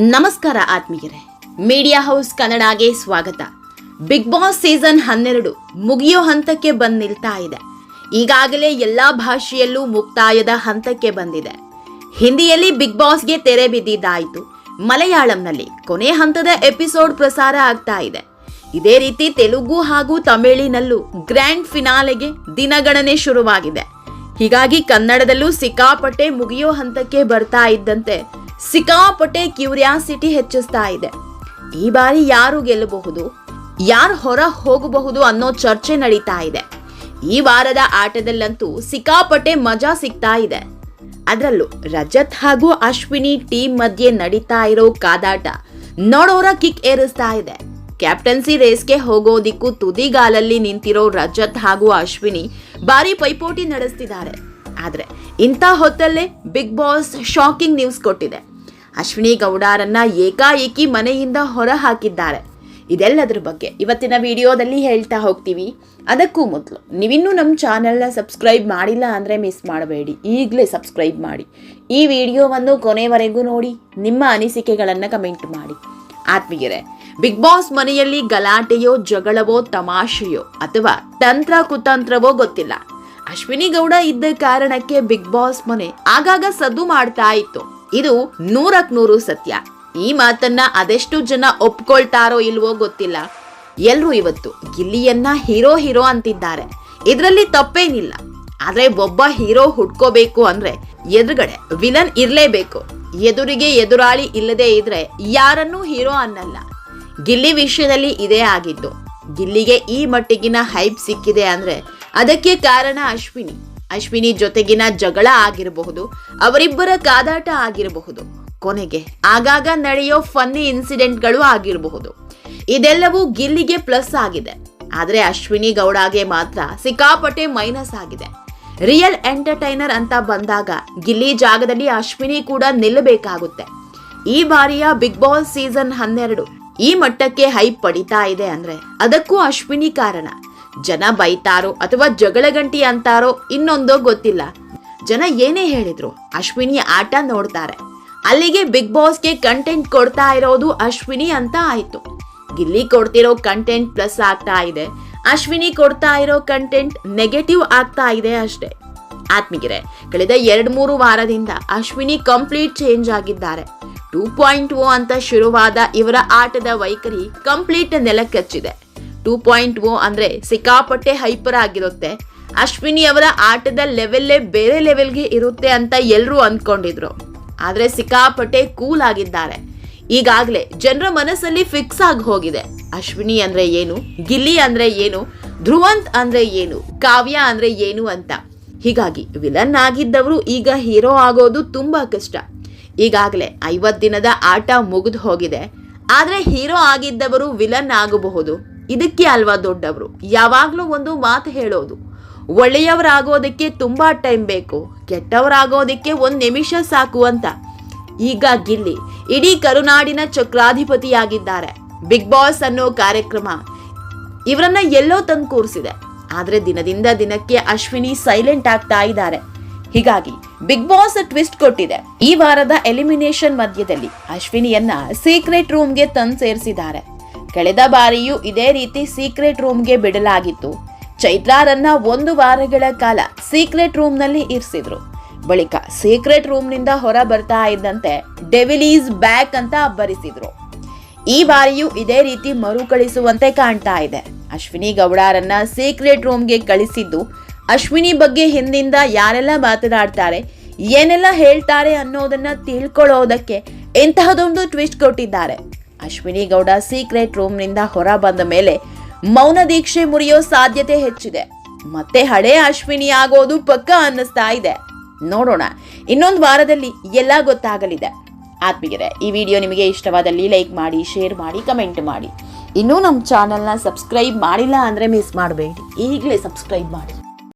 ನಮಸ್ಕಾರ ಆತ್ಮೀಯರೇ. Media house ಕನ್ನಡಗೆ ಸ್ವಾಗತ. ಬಿಗ್ ಬಾಸ್ ಸೀಸನ್ ಹನ್ನೆರಡು ಮುಗಿಯೋ ಹಂತಕ್ಕೆ ಬಂದ್ ನಿಲ್ತಾ ಇದೆ. ಈಗಾಗಲೇ ಎಲ್ಲಾ ಭಾಷೆಯಲ್ಲೂ ಮುಕ್ತಾಯದ ಹಂತಕ್ಕೆ ಬಂದಿದೆ. ಹಿಂದಿಯಲ್ಲಿ ಬಿಗ್ ಬಾಸ್ಗೆ ತೆರೆ ಬಿದ್ದಿದ್ದಾಯಿತು. ಮಲಯಾಳಂನಲ್ಲಿ ಕೊನೆ ಹಂತದ ಎಪಿಸೋಡ್ ಪ್ರಸಾರ ಆಗ್ತಾ ಇದೆ. ಇದೇ ರೀತಿ ತೆಲುಗು ಹಾಗೂ ತಮಿಳಿನಲ್ಲೂ ಗ್ರ್ಯಾಂಡ್ ಫಿನಾಲೆಗೆ ದಿನಗಣನೆ ಶುರುವಾಗಿದೆ. ಹೀಗಾಗಿ ಕನ್ನಡದಲ್ಲೂ ಸಿಕ್ಕಾಪಟ್ಟೆ ಮುಗಿಯೋ ಹಂತಕ್ಕೆ ಬರ್ತಾ ಇದ್ದಂತೆ ಸಿಕ್ಕಾಪಟ್ಟೆ ಕ್ಯೂರಿಯಾಸಿಟಿ ಹೆಚ್ಚಿಸ್ತಾ ಇದೆ. ಈ ಬಾರಿ ಯಾರು ಗೆಲ್ಲಬಹುದು, ಯಾರು ಹೊರ ಹೋಗಬಹುದು ಅನ್ನೋ ಚರ್ಚೆ ನಡೀತಾ ಇದೆ. ಈ ವಾರದ ಆಟದಲ್ಲಂತೂ ಸಿಕ್ಕಾಪಟ್ಟೆ ಮಜಾ ಸಿಗ್ತಾ ಇದೆ. ಅದರಲ್ಲೂ ರಜತ್ ಹಾಗೂ ಅಶ್ವಿನಿ ಟೀಮ್ ಮಧ್ಯೆ ನಡೀತಾ ಇರೋ ಕಾದಾಟ ನೋಡೋರ ಕಿಕ್ ಏರಿಸ್ತಾ ಇದೆ. ಕ್ಯಾಪ್ಟನ್ಸಿ ರೇಸ್ಗೆ ಹೋಗೋದಿಕ್ಕೂ ತುದಿಗಾಲಲ್ಲಿ ನಿಂತಿರೋ ರಜತ್ ಹಾಗೂ ಅಶ್ವಿನಿ ಭಾರಿ ಪೈಪೋಟಿ ನಡೆಸ್ತಿದ್ದಾರೆ. ಆದರೆ ಇಂಥ ಹೊತ್ತಲ್ಲೇ ಬಿಗ್ ಬಾಸ್ ಶಾಕಿಂಗ್ ನ್ಯೂಸ್ ಕೊಟ್ಟಿದೆ. ಅಶ್ವಿನಿ ಗೌಡರನ್ನ ಏಕಾಏಕಿ ಮನೆಯಿಂದ ಹೊರ ಹಾಕಿದ್ದಾರೆ ಇದೆಲ್ಲದ್ರ ಬಗ್ಗೆ ಇವತ್ತಿನ ವಿಡಿಯೋದಲ್ಲಿ ಹೇಳ್ತಾ ಹೋಗ್ತೀವಿ. ಅದಕ್ಕೂ ಮೊದಲು ನೀವಿನ್ನೂ ನಮ್ಮ ಚಾನೆಲ್ನ ಸಬ್ಸ್ಕ್ರೈಬ್ ಮಾಡಿಲ್ಲ ಅಂದರೆ ಮಿಸ್ ಮಾಡಬೇಡಿ. ಈಗಲೇ ಸಬ್ಸ್ಕ್ರೈಬ್ ಮಾಡಿ. ಈ ವಿಡಿಯೋವನ್ನು ಕೊನೆವರೆಗೂ ನೋಡಿ, ನಿಮ್ಮ ಅನಿಸಿಕೆಗಳನ್ನು ಕಮೆಂಟ್ ಮಾಡಿ. ಆತ್ಮೀಯರೇ, ಬಿಗ್ ಬಾಸ್ ಮನೆಯಲ್ಲಿ ಗಲಾಟೆಯೋ, ಜಗಳವೋ, ತಮಾಷೆಯೋ ಅಥವಾ ತಂತ್ರ ಕುತಂತ್ರವೋ ಗೊತ್ತಿಲ್ಲ. ಅಶ್ವಿನಿ ಗೌಡ ಇದ್ದ ಕಾರಣಕ್ಕೆ ಬಿಗ್ ಬಾಸ್ ಮನೆ ಆಗಾಗ ಸದ್ದು ಮಾಡ್ತಾ ಇತ್ತು. ಇದು ನೂರಕ್ ನೂರು ಸತ್ಯ. ಈ ಮಾತನ್ನ ಅದೆಷ್ಟು ಜನ ಒಪ್ಕೊಳ್ತಾರೋ ಇಲ್ವೋ ಗೊತ್ತಿಲ್ಲ. ಎಲ್ರೂ ಇವತ್ತು ಗಿಲ್ಲಿಯನ್ನ ಹೀರೋ ಹೀರೋ ಅಂತಿದ್ದಾರೆ. ಇದರಲ್ಲಿ ತಪ್ಪೇನಿಲ್ಲ. ಆದ್ರೆ ಒಬ್ಬ ಹೀರೋ ಹುಡ್ಕೋಬೇಕು ಅಂದ್ರೆ ಎದುರುಗಡೆ ವಿಲನ್ ಇರ್ಲೇಬೇಕು. ಎದುರಿಗೆ ಎದುರಾಳಿ ಇಲ್ಲದೆ ಇದ್ರೆ ಯಾರನ್ನೂ ಹೀರೋ ಅನ್ನಲ್ಲ. ಗಿಲ್ಲಿ ವಿಷಯದಲ್ಲಿ ಇದೇ ಆಗಿದ್ದು. ಗಿಲ್ಲಿಗೆ ಈ ಮಟ್ಟಿಗಿನ ಹೈಪ್ ಸಿಕ್ಕಿದೆ ಅಂದ್ರೆ ಅದಕ್ಕೆ ಕಾರಣ ಅಶ್ವಿನಿ. ಅಶ್ವಿನಿ ಜೊತೆಗಿನ ಜಗಳ ಆಗಿರಬಹುದು, ಅವರಿಬ್ಬರ ಕಾದಾಟ ಆಗಿರಬಹುದು, ಕೊನೆಗೆ ಆಗಾಗ ನಡೆಯೋ ಫನ್ನಿ ಇನ್ಸಿಡೆಂಟ್ಗಳು ಆಗಿರಬಹುದು. ಇದೆಲ್ಲವೂ ಗಿಲ್ಲಿಗೆ ಪ್ಲಸ್ ಆಗಿದೆ. ಆದರೆ ಅಶ್ವಿನಿ ಗೌಡಗೆ ಮಾತ್ರ ಸಿಕ್ಕಾಪಟ್ಟೆ ಮೈನಸ್ ಆಗಿದೆ. ರಿಯಲ್ ಎಂಟರ್ಟೈನರ್ ಅಂತ ಬಂದಾಗ ಗಿಲ್ಲಿ ಜಾಗದಲ್ಲಿ ಅಶ್ವಿನಿ ಕೂಡ ನಿಲ್ಲಬೇಕಾಗುತ್ತೆ. ಈ ಬಾರಿಯ ಬಿಗ್ ಬಾಸ್ ಸೀಸನ್ ಹನ್ನೆರಡು ಈ ಮಟ್ಟಕ್ಕೆ ಹೈಪ್ ಪಡಿತಾ ಇದೆ ಅಂದ್ರೆ ಅದಕ್ಕೂ ಅಶ್ವಿನಿ ಕಾರಣ. ಜನ ಬೈತಾರೋ ಅಥವಾ ಜಗಳಗಂಟಿ ಅಂತಾರೋ ಇನ್ನೊಂದೋ ಗೊತ್ತಿಲ್ಲ. ಜನ ಏನೇ ಹೇಳಿದ್ರು, ಅಶ್ವಿನಿ ಆಟ ನೋಡ್ತಾರೆ. ಅಲ್ಲಿಗೆ ಬಿಗ್ ಬಾಸ್ಗೆ ಕಂಟೆಂಟ್ ಕೊಡ್ತಾ ಇರೋದು ಅಶ್ವಿನಿ ಅಂತ ಆಯ್ತು. ಗಿಲ್ಲಿ ಕೊಡ್ತಿರೋ ಕಂಟೆಂಟ್ ಪ್ಲಸ್ ಆಗ್ತಾ ಇದೆ. ಅಶ್ವಿನಿ ಕೊಡ್ತಾ ಇರೋ ಕಂಟೆಂಟ್ ನೆಗೆಟಿವ್ ಆಗ್ತಾ ಇದೆ ಅಷ್ಟೇ. ಆತ್ಮಿಗಿರೆ ಕಳೆದ ಎರಡ್ ಮೂರು ವಾರದಿಂದ ಅಶ್ವಿನಿ ಕಂಪ್ಲೀಟ್ ಚೇಂಜ್ ಆಗಿದ್ದಾರೆ. ಟೂ ಪಾಯಿಂಟ್ ಓ ಅಂತ ಶುರುವಾದ ಇವರ ಆಟದ ವೈಖರಿ ಕಂಪ್ಲೀಟ್ ನೆಲಕ್ಕಚ್ಚಿದೆ ಟೂ ಪಾಯಿಂಟ್ ಓ ಅಂದ್ರೆ ಸಿಕ್ಕಾಪಟ್ಟೆ ಹೈಪರ್ ಆಗಿರುತ್ತೆ. ಅಶ್ವಿನಿ ಅವರ ಆಟದ ಲೆವೆಲ್ಲೇ ಬೇರೆ ಲೆವೆಲ್ಗೆ ಇರುತ್ತೆ ಅಂತ ಎಲ್ಲರೂ ಅಂದ್ಕೊಂಡಿದ್ರು. ಆದ್ರೆ ಸಿಕ್ಕಾಪಟ್ಟೆ ಕೂಲ್ ಆಗಿದ್ದಾರೆ. ಈಗಾಗಲೇ ಜನರ ಮನಸ್ಸಲ್ಲಿ ಫಿಕ್ಸ್ ಆಗಿ ಹೋಗಿದೆ. ಅಶ್ವಿನಿ ಅಂದ್ರೆ ಏನು? ಗಿಲ್ಲಿ ಅಂದ್ರೆ ಏನು? ಧ್ರುವಂತ್ ಅಂದ್ರೆ ಏನು? ಕಾವ್ಯ ಅಂದ್ರೆ ಏನು ಅಂತ. ಹೀಗಾಗಿ ವಿಲನ್ ಆಗಿದ್ದವರು ಈಗ ಹೀರೋ ಆಗೋದು ತುಂಬಾ ಕಷ್ಟ. ಈಗಾಗಲೇ ಐವತ್ತು ದಿನದ ಆಟ ಮುಗಿದು ಹೋಗಿದೆ. ಆದ್ರೆ ಹೀರೋ ಆಗಿದ್ದವರು ವಿಲನ್ ಆಗಬಹುದು. ಇದಕ್ಕೆ ಅಲ್ವಾ ದೊಡ್ಡವರು? ಯಾವಾಗಲೂ ಒಂದು ಮಾತು ಹೇಳೋದು, ಒಳ್ಳೆಯವರಾಗೋದಕ್ಕೆ ತುಂಬಾ ಟೈಮ್ ಬೇಕು, ಕೆಟ್ಟವರಾಗೋದಕ್ಕೆ ಒಂದು ನಿಮಿಷ ಸಾಕು ಅಂತ. ಈಗ ಗಿಲ್ಲಿ, ಇಡೀ ಕರುನಾಡಿನ ಚಕ್ರಾಧಿಪತಿಯಾಗಿದ್ದಾರೆ ಬಿಗ್ ಬಾಸ್ ಅನ್ನೋ ಕಾರ್ಯಕ್ರಮ. ಇವರನ್ನ ಎಲ್ಲೋ ತಂದು ಕೂರಿಸಿದೆ, ಆದರೆ ದಿನದಿಂದ ದಿನಕ್ಕೆ ಅಶ್ವಿನಿ ಸೈಲೆಂಟ್ ಆಗ್ತಾ ಇದ್ದಾರೆ. ಹೀಗಾಗಿ ಬಿಗ್ ಬಾಸ್ ಟ್ವಿಸ್ಟ್ ಕೊಟ್ಟಿದೆ. ಈ ವಾರದ ಎಲಿಮಿನೇಷನ್ ಮಧ್ಯದಲ್ಲಿ ಅಶ್ವಿನಿಯನ್ನ ಸೀಕ್ರೆಟ್ ರೂಮ್ಗೆ ತಂದು ಸೇರಿಸಿದ್ದಾರೆ. ಕಳೆದ ಬಾರಿಯೂ ಇದೇ ರೀತಿ ಸೀಕ್ರೆಟ್ ರೂಮ್ಗೆ ಬಿಡಲಾಗಿತ್ತು. ಚೈತ್ರಾರನ್ನ ಒಂದು ವಾರಗಳ ಕಾಲ ಸೀಕ್ರೆಟ್ ರೂಮ್ನಲ್ಲಿ ಇರಿಸಿದ್ರು. ಬಳಿಕ ಸೀಕ್ರೆಟ್ ರೂಮ್ನಿಂದ ಹೊರ ಬರ್ತಾ ಇದ್ದಂತೆ ಡೆವಿಲೀಸ್ ಬ್ಯಾಕ್ ಅಂತ ಅಬ್ಬರಿಸಿದ್ರು. ಈ ಬಾರಿಯೂ ಇದೇ ರೀತಿ ಮರುಕಳಿಸುವಂತೆ ಕಾಣ್ತಾ ಇದೆ. ಅಶ್ವಿನಿ ಗೌಡರನ್ನ ಸೀಕ್ರೆಟ್ ರೂಮ್ಗೆ ಕಳಿಸಿದ್ದು ಅಶ್ವಿನಿ ಬಗ್ಗೆ ಹಿಂದಿಂದ ಯಾರೆಲ್ಲ ಮಾತನಾಡ್ತಾರೆ, ಏನೆಲ್ಲ ಹೇಳ್ತಾರೆ ಅನ್ನೋದನ್ನ ತಿಳ್ಕೊಳ್ಳೋದಕ್ಕೆ ಇಂತಹದೊಂದು ಟ್ವಿಸ್ಟ್ ಕೊಟ್ಟಿದ್ದಾರೆ. ಅಶ್ವಿನಿ ಗೌಡ ಸೀಕ್ರೆಟ್ ರೂಮ್ನಿಂದ ಹೊರ ಬಂದ ಮೇಲೆ ಮೌನ ದೀಕ್ಷೆ ಮುರಿಯೋ ಸಾಧ್ಯತೆ ಹೆಚ್ಚಿದೆ. ಮತ್ತೆ ಹಳೆ ಅಶ್ವಿನಿ ಆಗೋದು ಪಕ್ಕ ಅನ್ನಿಸ್ತಾ ಇದೆ. ನೋಡೋಣ, ಇನ್ನೊಂದು ವಾರದಲ್ಲಿ ಎಲ್ಲ ಗೊತ್ತಾಗಲಿದೆ. ಆತ್ಮೀಯರೇ, ಈ ವಿಡಿಯೋ ನಿಮಗೆ ಇಷ್ಟವಾದಲ್ಲಿ ಲೈಕ್ ಮಾಡಿ, ಶೇರ್ ಮಾಡಿ, ಕಮೆಂಟ್ ಮಾಡಿ. ಇನ್ನೂ ನಮ್ಮ ಚಾನಲ್ನ ಸಬ್ಸ್ಕ್ರೈಬ್ ಮಾಡಿಲ್ಲ ಅಂದರೆ ಮಿಸ್ ಮಾಡಬೇಡಿ. ಈಗಲೇ ಸಬ್ಸ್ಕ್ರೈಬ್ ಮಾಡಿ.